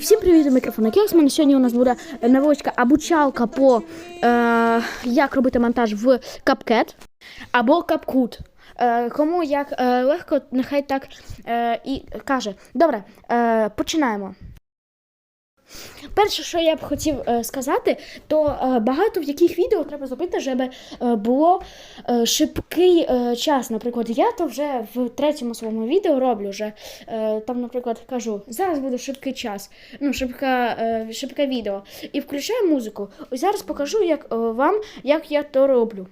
Всім привіт, мікрофон Кексман. Сьогодні у нас буде невеличка обучалка по е, як робити монтаж в капкет або Капкут. Е, кому як е, легко, нехай так е, і каже. Добре, е, починаємо. Перше, що я б хотів е, сказати, то е, багато в яких відео треба зробити, щоб е, було шибкий час. Наприклад, я то вже в третьому своєму відео роблю вже. Там, наприклад, кажу, зараз буде шибкий час, ну, шибка, шибке відео. І включаю музику. Ось зараз покажу як, вам, як я то роблю.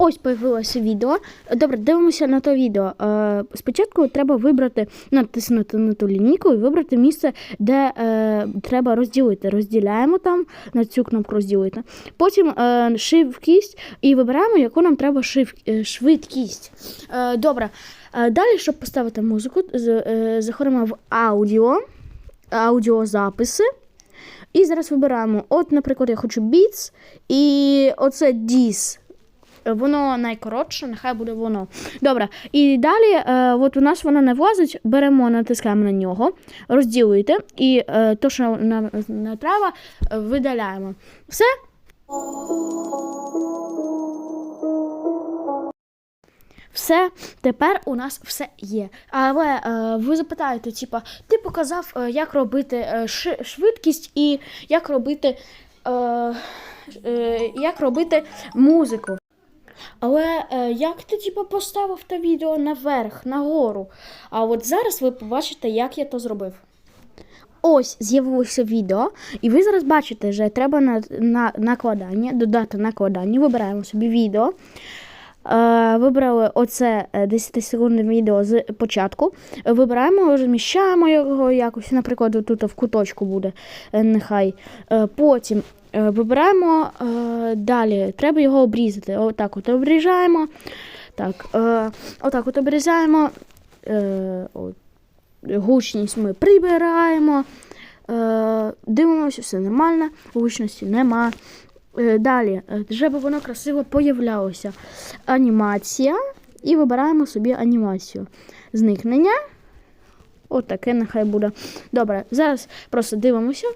Ось появилося відео. Добре, дивимося на то відео. Е, спочатку треба вибрати, натиснути на ту лінійку і вибрати місце, де е, треба розділити. Розділяємо там на цю кнопку розділити. Потім е, швидкість і вибираємо, яку нам треба е, швидкість. Е, добре. Е, далі, щоб поставити музику, заходимо в аудіо, аудіозаписи. І зараз вибираємо. От, наприклад, я хочу Beats, і оце DIS. Воно найкоротше, нехай буде воно. Добре. І далі, е, от у нас воно не влазить, беремо, натискаємо на нього, розділуєте, і е, то, що нам не треба, е, видаляємо. Все. Все, тепер у нас все є. Але е, ви запитаєте, типа, ти показав, е, як робити е, швидкість і як робити, е, е, як робити музику. Але е, як ти типу, поставив те відео наверх, нагору? А от зараз ви побачите, як я то зробив. Ось з'явилося відео, і ви зараз бачите, що треба на, на накладання, додати накладання. Вибираємо собі відео. Е, вибрали оце е, 10 секундне відео з початку. Е, Вибираємо, розміщаємо його якось, наприклад, тут в куточку буде е, нехай. Е, Потім е, вибираємо е, далі, треба його обрізати. Отак от обрізаємо. Так, е, отак от обрізаємо. Е, гучність ми прибираємо. Е, дивимося, все нормально, гучності нема. Е, Далі, е, щоб воно красиво появлялося. Анімація. І вибираємо собі анімацію. Зникнення. От нехай буде. Добре, зараз просто дивимося.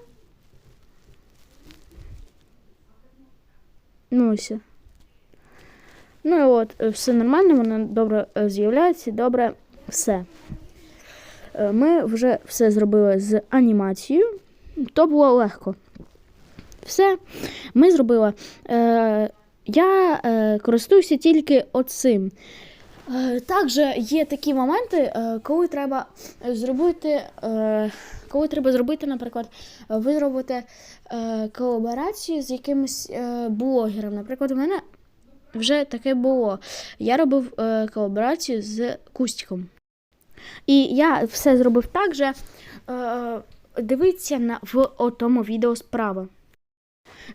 Ну ось. Ну і от, е, все нормально, воно добре е, з'являється, добре все. Е, Ми вже все зробили з анімацією. То було легко. Все, ми зробили. Я користуюся тільки оцим. Е, також є такі моменти, е, коли треба зробити, е, коли треба зробити, наприклад, ви зробите колаборацію з якимось блогером. Наприклад, у мене вже таке було. Я робив колаборацію з Кустіком. І я все зробив так же. Дивіться на, в отому відео справа.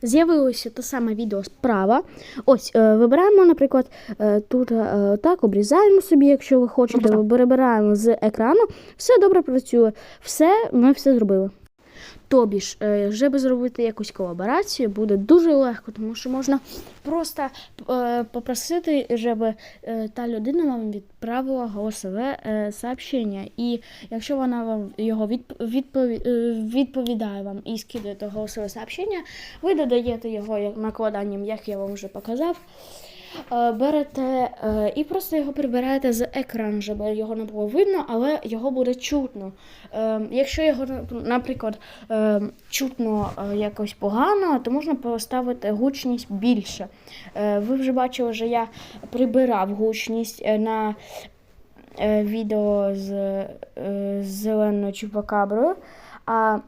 З'явилося те саме відео справа. Ось, е, вибираємо, наприклад, е, тут е, так, обрізаємо собі, якщо ви хочете, вибираємо з екрану. Все добре працює. Все, ми все зробили. Тобі ж, е, щоб зробити якусь колаборацію, буде дуже легко, тому що можна просто е, попросити, щоб е, та людина вам відправила голосове е, сообщення. І якщо вона вам його відп- відпові- е, відповідає вам і скидає то голосове сообщення, ви додаєте його накладанням, як я вам вже показав. Е, Берете е, і просто його прибираєте з екрану, щоб його не було видно, але його буде чутно. Е, Якщо його, наприклад, чутно якось погано, то можна поставити гучність більше. Ви вже бачили, що я прибирав гучність на відео з, зеленою чупакаброю. А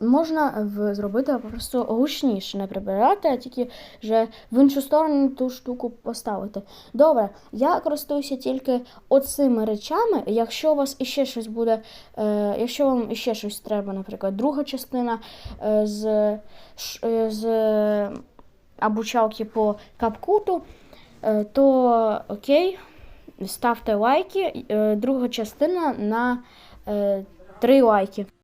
можна зробити просто гучніше, не прибирати, а тільки вже в іншу сторону ту штуку поставити. Добре, я користуюся тільки оцими речами. Якщо у вас іще щось буде, е, якщо вам іще щось треба, наприклад, друга частина е, з, е, з обучалки по капкуту, е, то окей, ставте лайки. Е, Друга частина на е, три лайки.